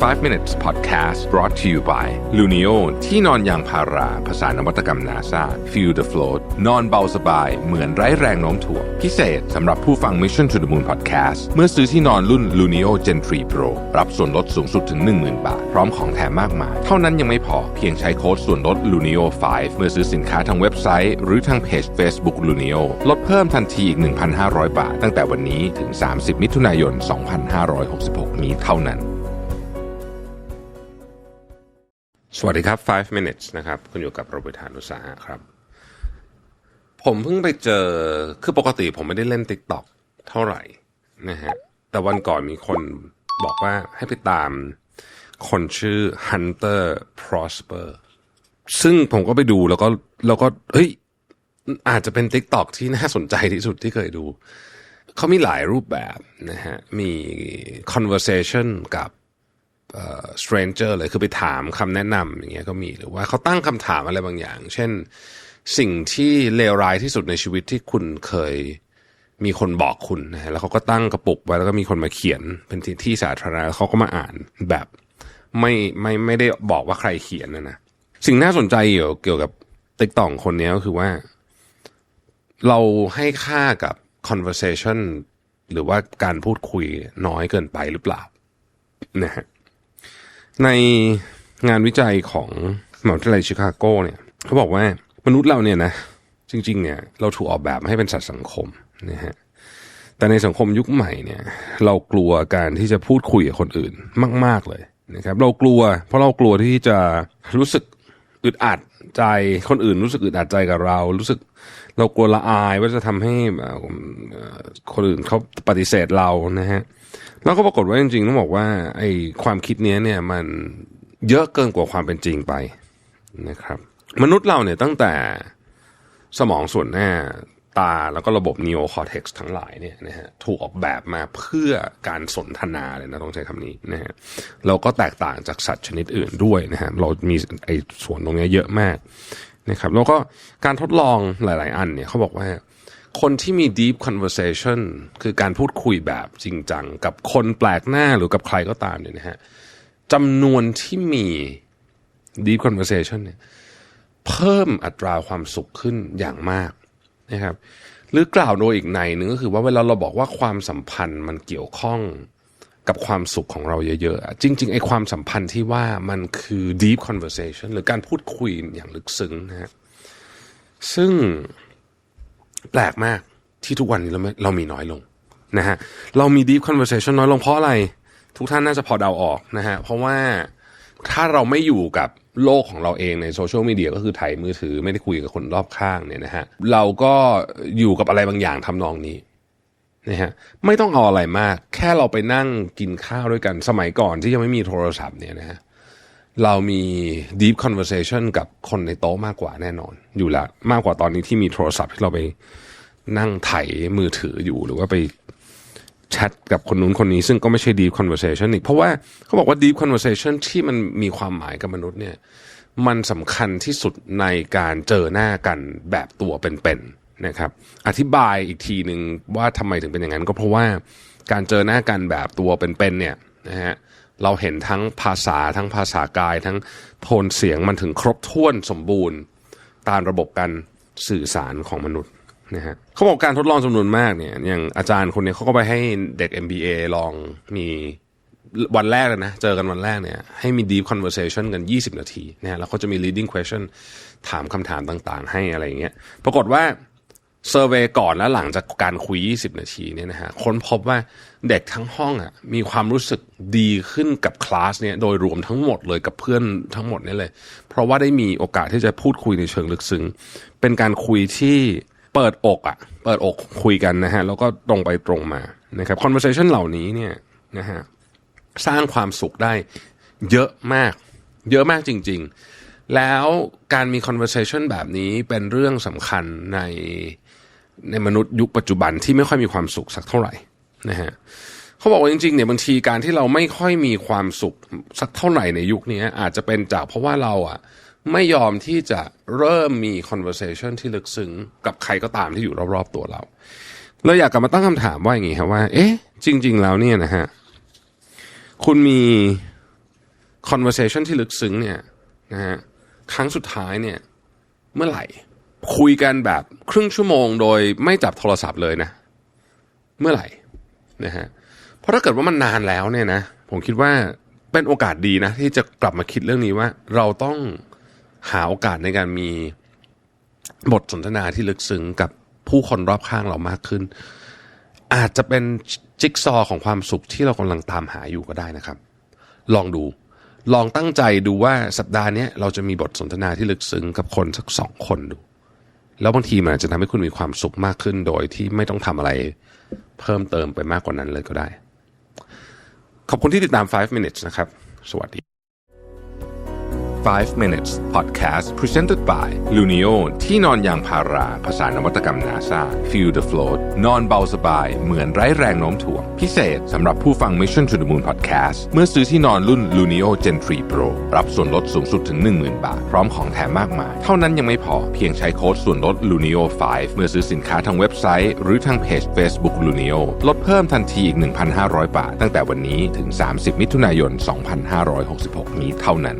5 minutes podcast brought to you by Lunio ที่นอนยางพารา ภาษานวัตกรรม NASA feel the float นอนเบาสบาย เหมือนไร้แรงโน้มถ่วง พิเศษสำหรับผู้ฟัง Mission to the Moon podcast เมื่อซื้อที่นอนรุ่น Lunio Gen 3 Pro รับส่วนลดสูงสุดถึง 10,000 บาท พร้อมของแถมมากมาย เท่านั้นยังไม่พอ เพียงใช้โค้ดส่วนลด Lunio 5 เมื่อซื้อสินค้าทางเว็บไซต์ หรือทางเพจ Facebook Luno ลดเพิ่มทันทีอีก 1,500 บาท ตั้งแต่วันนี้ถึง 30 มิถุนายน 2566 นี้เท่านั้น สวัสดีครับ 5 minutes นะครับ คุณอยู่กับโรเบิร์ตานุสาหะครับ ผมเพิ่งไปเจอ คือปกติผมไม่ได้เล่น TikTok เท่าไหร่นะฮะ แต่วันก่อนมีคนบอกว่าให้ไปตามคนชื่อ Hunter Prosper ซึ่งผมก็ไปดูแล้วก็แล้วก็เฮ้ย อาจจะเป็น TikTok ที่น่าสนใจที่สุดที่เคยดู เขามีหลายรูปแบบนะฮะ มี conversation กับ stranger เลยคือไปถามคำแนะนำอย่างเงี้ยก็มีหรือว่าเขาตั้งคำถามอะไรบางอย่าง เช่นสิ่งที่เลวร้ายที่สุดในชีวิตที่คุณเคยมีคนบอกคุณนะฮะแล้วเขาก็ตั้งกระปุกไว้แล้วก็มีคนมาเขียนเป็นที่ที่สาธารณะแล้วเขาก็มาอ่านแบบไม่ไม่ไม่ได้บอกว่าใครเขียนนะนะสิ่งน่าสนใจเกี่ยวกับติ๊กต่องคนนี้ก็คือว่า เราให้ค่ากับ conversation หรือว่าการพูดคุยน้อยเกินไปหรือเปล่านะฮะ ในงานวิจัยของมหาวิทยาลัยชิคาโกเนี่ยเขาบอกว่ามนุษย์เราเนี่ยนะจริงๆเนี่ยเราถูกออกแบบให้เป็นสัตว์สังคมนะฮะแต่ในสังคมยุคใหม่เนี่ย เรากลัวการที่จะพูดคุยกับคนอื่นมาก ๆเลยนะครับเรากลัว เพราะเรากลัวที่จะรู้สึกอึดอัดใจคนอื่นรู้สึกอึดอัดใจกับเรา รู้สึกเรากลัวละอายว่าจะทำให้คนอื่นเขาปฏิเสธเรานะฮะ แล้วก็ปรากฏว่าจริงๆต้องบอกว่าไอ้ความคิดนี้เนี่ยมันเยอะเกินกว่าความเป็นจริงไปนะครับ มนุษย์เราเนี่ยตั้งแต่สมองส่วนหน้าตาแล้วก็ระบบนีโอคอร์เทกซ์ทั้งหลายเนี่ยนะฮะถูกออกแบบมาเพื่อการสนทนาเลยนะต้องใช้คำนี้นะฮะเราก็แตกต่างจากสัตว์ชนิดอื่นด้วยนะฮะเรามีไอ้ส่วนตรงนี้เยอะมากนะครับแล้วก็การทดลองหลาย ๆ อันเนี่ยเขาบอกว่า คนที่มี deep conversation คือการพูดคุยแบบจริงจัง กับคนแปลกหน้าหรือกับใครก็ตามเนี่ยนะฮะจำนวนที่มี deep conversation เนี่ยเพิ่มอัตราความสุขขึ้นอย่างมากนะครับ หรือกล่าวโดยอีกในหนึ่งก็คือว่าเวลาเราบอกว่าความสัมพันธ์มันเกี่ยวข้องกับความสุขของเราเยอะๆ จริง ๆ ไอ้ความสัมพันธ์ที่ว่ามันคือ deep conversation หรือการพูดคุยอย่างลึกซึ้งนะฮะซึ่ง แปลกมากที่ทุกวันนี้เราเรามีน้อยลงนะฮะเรามี deep conversation น้อยลงเพราะอะไร ทุกท่านน่าจะพอเดาออกนะฮะเพราะว่าถ้าเราไม่อยู่กับโลกของเราเองในโซเชียลมีเดียก็คือถ่ายมือถือไม่ได้คุยกับคนรอบข้างเนี่ยนะฮะเราก็อยู่กับอะไรบางอย่างทำนองนี้นะฮะไม่ต้องเอาอะไรมาก แค่เราไปนั่งกินข้าวด้วยกันสมัยก่อนที่ยังไม่มีโทรศัพท์เนี่ยนะฮะ เรามี deep conversation กับคนในโต๊ะมากกว่าแน่นอน อยู่แล้วมากกว่าตอนนี้ที่มีโทรศัพท์ที่เราไปนั่งไถมือถืออยู่หรือว่าไปแชทกับคนนู้นคนนี้ ซึ่งก็ไม่ใช่ deep conversation อีกเพราะว่าเขาบอกว่า deep conversation ที่มันมีความหมายกับมนุษย์เนี่ยมันสำคัญที่สุดในการเจอหน้ากันแบบตัวเป็นๆนะครับ อธิบายอีกทีหนึ่งว่าทำไมถึงเป็นอย่างนั้น ก็เพราะว่าการเจอหน้ากันแบบตัวเป็นๆเนี่ยนะฮะ เราเห็นทั้งภาษาทั้งภาษากาย ทั้งโทนเสียงมันถึงครบถ้วนสมบูรณ์ ตามระบบการสื่อสารของมนุษย์นะฮะเขาบอกการทดลองจำนวนมากเนี่ยอย่างอาจารย์คนนี้เขาก็ไปให้เด็ก MBA ลองมีวันแรกเลยนะ เจอกันวันแรกเนี่ยให้มี deep conversation กัน 20 นาทีนะฮะแล้วเขาจะมี leading question ถามคำถามต่างๆ ให้อะไรอย่างเงี้ยปรากฏว่า เซอร์เวยก่อนและหลังจากการคุย 20 นาทีเนี่ยนะฮะค้นพบว่าเด็กทั้งห้องอะมีความรู้สึกดีขึ้นกับคลาสเนี่ยโดยรวมทั้งหมดเลยกับเพื่อนทั้งหมดนี่เลย เพราะว่าได้มีโอกาสที่จะพูดคุยในเชิงลึกซึ้ง เป็นการคุยที่เปิดอกอะ เปิดอกคุยกันนะฮะแล้วก็ตรงไปตรงมานะครับ conversation เหล่านี้เนี่ยนะฮะสร้างความสุขได้เยอะมาก เยอะมากจริง ๆ แล้วการมี conversation แบบนี้เป็นเรื่องสำคัญในในมนุษย์ยุคปัจจุบันที่ไม่ค่อยมีความสุขสักเท่าไหร่นะฮะเขาบอกว่าจริงๆเนี่ยบางทีการที่เราไม่ค่อยมีความสุขสักเท่าไหร่ในยุคนี้อาจจะเป็นจากเพราะว่าเราอะไม่ยอมที่จะเริ่มมี conversation ที่ลึกซึ้งกับใครก็ตามที่อยู่รอบๆตัวเราเราอยากกลับมาตั้งคำถามว่าอย่างงี้ครับว่า เอ๊ะ จริง ๆ แล้วเนี่ยนะฮะคุณมี conversation ที่ลึกซึ้งเนี่ยนะฮะ ครั้งสุดท้ายเนี่ยเมื่อไหร่ คุยกันแบบครึ่งชั่วโมงโดยไม่จับโทรศัพท์เลยนะ เมื่อไหร่นะฮะเพราะถ้าเกิดว่ามันนานแล้วเนี่ยนะผมคิดว่าเป็นโอกาสดีนะ ที่จะกลับมาคิดเรื่องนี้ว่า เราต้องหาโอกาสในการมีบทสนทนาที่ลึกซึ้งกับผู้คนรอบข้างเรามากขึ้น อาจจะเป็นจิ๊กซอของความสุขที่เรากำลังตามหาอยู่ก็ได้นะครับ ลองดู ลองตั้งใจดูว่าสัปดาห์นี้เราจะมีบทสนทนาที่ลึกซึ้งกับคนสักสองคนดู แล้วบางทีมันอาจจะทำให้คุณมีความสุขมากขึ้นโดยที่ไม่ต้องทำอะไรเพิ่มเติมไปมากกว่านั้นเลยก็ได้ ขอบคุณที่ติดตาม 5 minutes นะครับ สวัสดี 5 minutes podcast presented by Lunio ที่นอนยางพารา ภาษานวัตกรรม NASA feel the float นอนเบาสบาย เหมือนไร้แรงโน้มถ่วง พิเศษสำหรับผู้ฟัง Mission to the Moon podcast เมื่อซื้อที่นอนรุ่น Lunio Gen 3 Pro รับส่วนลดสูงสุดถึง 10,000 บาท พร้อมของแถมมากมาย เท่านั้นยังไม่พอเพียงใช้โค้ดส่วนลด Lunio 5 เมื่อซื้อสินค้าทางเว็บไซต์ หรือทางเพจ Facebook Luno ลดเพิ่มทันทีอีก 1,500 บาท ตั้งแต่วันนี้ถึง 30 มิถุนายน 2566 นี้เท่านั้น